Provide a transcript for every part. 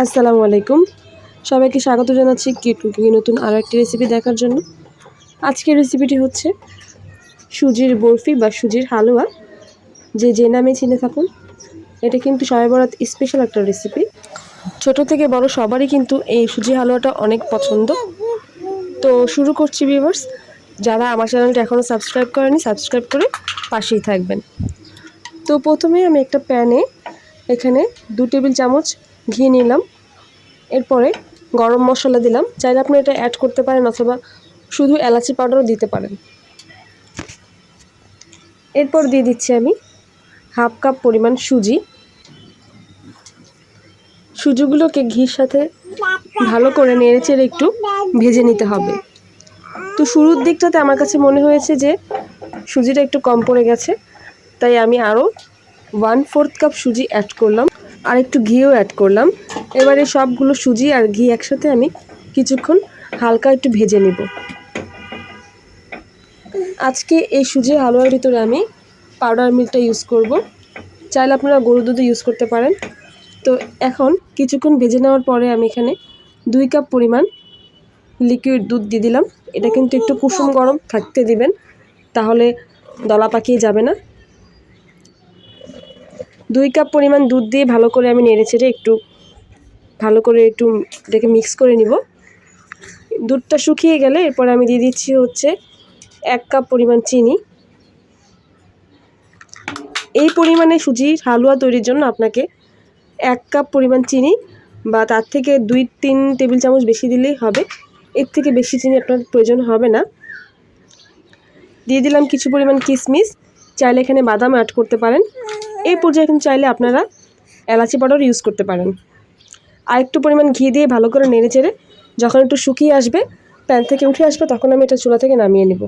আসসালামু আলাইকুম। সবাইকে স্বাগত জানাচ্ছি কিউট কুকিং নতুন আরও একটি রেসিপি দেখার জন্য। আজকের রেসিপিটি হচ্ছে সুজির বরফি বা সুজির হালুয়া। যে যে নামে চিনে থাকুন। এটা কিন্তু সবাই বরাত স্পেশাল একটা রেসিপি ছোট থেকে বড় সবারই কিন্তু এই সুজি হালুয়াটা অনেক পছন্দ। তো শুরু করছি ভিউয়ার্স যারা আমার চ্যানেলটা এখনও সাবস্ক্রাইব করেনি সাবস্ক্রাইব করে পাশেই থাকবেন। তো প্রথমে আমি একটা প্যানে এখানে দু টেবিল চামচ ঘি নিলাম। এরপরে গরম মশলা দিলাম। চাইলে আপনি এটা অ্যাড করতে পারেন অথবা শুধু এলাচি পাউডারও দিতে পারেন। এরপর দিয়ে দিচ্ছি আমি হাফ কাপ পরিমাণ সুজি। সুজিগুলোকে ঘির সাথে ভালো করে নেড়েচেড়ে একটু ভেজে নিতে হবে। তো শুরুর দিকটাতে আমার কাছে মনে হয়েছে যে সুজিটা একটু কম পড়ে গেছে। তাই আমি আরও ওয়ান ফোর্থ কাপ সুজি অ্যাড করলাম। আর একটু ঘিও অ্যাড করলাম। এবারে সবগুলো সুজি আর ঘি একসাথে আমি কিছুক্ষণ হালকা একটু ভেজে নিব। আজকে এই সুজির হালুয়ার ভিতরে আমি পাউডার মিল্কটা ইউজ করব। চাইলে আপনারা গরু দুধও ইউজ করতে পারেন। তো এখন কিছুক্ষণ ভেজে নেওয়ার পরে আমি এখানে দুই কাপ পরিমাণ লিকুইড দুধ দিয়ে দিলাম। এটা কিন্তু একটু কুসুম গরম থাকতে দিবেন, তাহলে দলা পাকিয়ে যাবে না। দুই কাপ পরিমাণ দুধ দিয়ে ভালো করে আমি নেড়ে ছেড়ে একটু ভালো করে একটু এটাকে মিক্স করে নিব। দুধটা শুকিয়ে গেলে এরপর আমি দিয়ে দিচ্ছি হচ্ছে এক কাপ পরিমাণ চিনি। এই পরিমাণে সুজির হালুয়া তৈরির জন্য আপনাকে এক কাপ পরিমাণ চিনি বা তার থেকে দুই তিন টেবিল চামচ বেশি দিলেই হবে। এর থেকে বেশি চিনি আপনার প্রয়োজন হবে না। দিয়ে দিলাম কিছু পরিমাণ কিশমিশ চাইলে এখানে বাদাম অ্যাড করতে পারেন। এই পর্যায়ে কিন্তু চাইলে আপনারা এলাচি পাউডার ইউজ করতে পারেন। আর একটু পরিমাণ ঘি দিয়ে ভালো করে নেড়ে চেড়ে যখন একটু শুকিয়ে আসবে প্যান থেকে উঠে আসবে, তখন আমি এটা চুলা থেকে নামিয়ে নেব।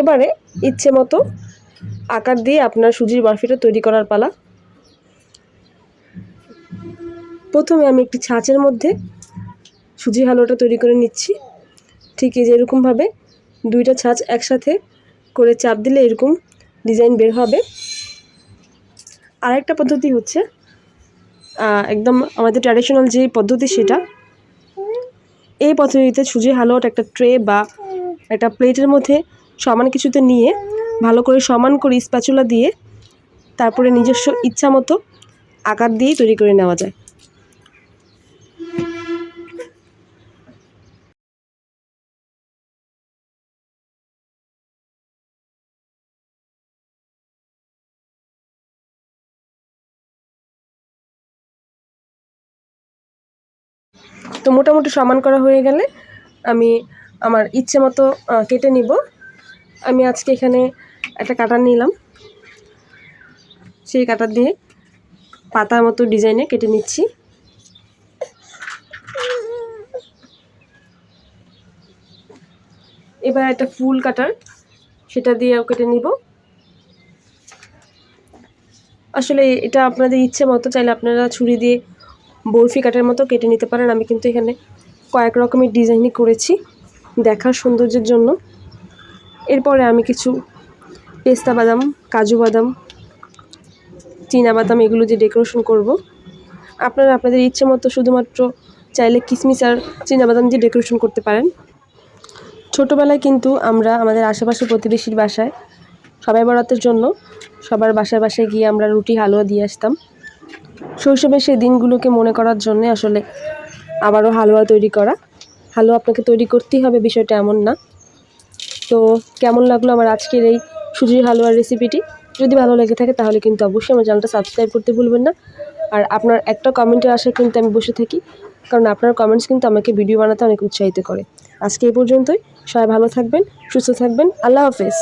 এবারে ইচ্ছে মতো আকার দিয়ে আপনার সুজির বরফিটা তৈরি করার পালা। প্রথমে আমি একটি ছাঁচের মধ্যে সুজি হালুয়াটা তৈরি করে নিচ্ছি। ঠিক এই যে এরকমভাবে দুইটা ছাঁচ একসাথে করে চাপ দিলে এরকম ডিজাইন বের হবে। আরেকটা পদ্ধতি হচ্ছে একদম আমাদের ট্র্যাডিশনাল যে পদ্ধতি সেটা, এই পদ্ধতিতে সুজি হালুয়াটা একটা ট্রে বা একটা প্লেটের মধ্যে সমান কিছুতে নিয়ে ভালো করে সমান করে স্প্যাচুলা দিয়ে তারপরে নিজস্ব ইচ্ছা মতো আকার দিয়েই তৈরি করে নেওয়া যায়। তো মোটামুটি সমান করা হয়ে গেলে আমি আমার ইচ্ছে মতো কেটে নিব। আমি আজকে এখানে একটা কাটার নিলাম। সেই কাটার দিয়ে পাতার মতো ডিজাইনে কেটে নিচ্ছি। এবার একটা ফুল কাটার, সেটা দিয়েও কেটে নিব। আসলে এটা আপনাদের ইচ্ছে মতো, চাইলে আপনারা ছুরি দিয়ে বরফি কাটার মতো কেটে নিতে পারেন। আমি কিন্তু এখানে কয়েক রকমের ডিজাইনই করেছি দেখার সৌন্দর্যের জন্য। এরপরে আমি কিছু পেস্তা বাদাম, কাজু বাদাম, চীনা বাদাম এগুলো দিয়ে ডেকোরেশন করব। আপনারা আপনাদের ইচ্ছে মতো শুধুমাত্র চাইলে কিসমিস আর বাদাম দিয়ে ডেকোরেশন করতে পারেন। ছোটোবেলায় কিন্তু আমরা আমাদের আশেপাশে প্রতিবেশীর বাসায় সবাই বরাতের জন্য সবার বাসায় বাসায় গিয়ে আমরা রুটি, হালুয়া দিয়ে আসতাম। শৈশবের সেই দিনগুলোকে মনে করার জন্যে আসলে আবারও হালুয়া তৈরি করা। হালুয়া আপনাকে তৈরি করতেই হবে, বিষয়টা এমন না। তো কেমন লাগল আমার আজকের এই সুজির হালুয়ার রেসিপিটি যদি ভালো লেগে থাকে তাহলে কিন্তু অবশ্যই আমার চ্যানেলটা সাবস্ক্রাইব করতে ভুলবেন না। আর আপনার একটা কমেন্টের আশায় কিন্তু আমি বসে থাকি, কারণ আপনার কমেন্টস কিন্তু আমাকে ভিডিও বানাতে অনেক উৎসাহিত করে। আজকে এই পর্যন্তই, সবাই ভালো থাকবেন, সুস্থ থাকবেন, আল্লাহ হাফেজ।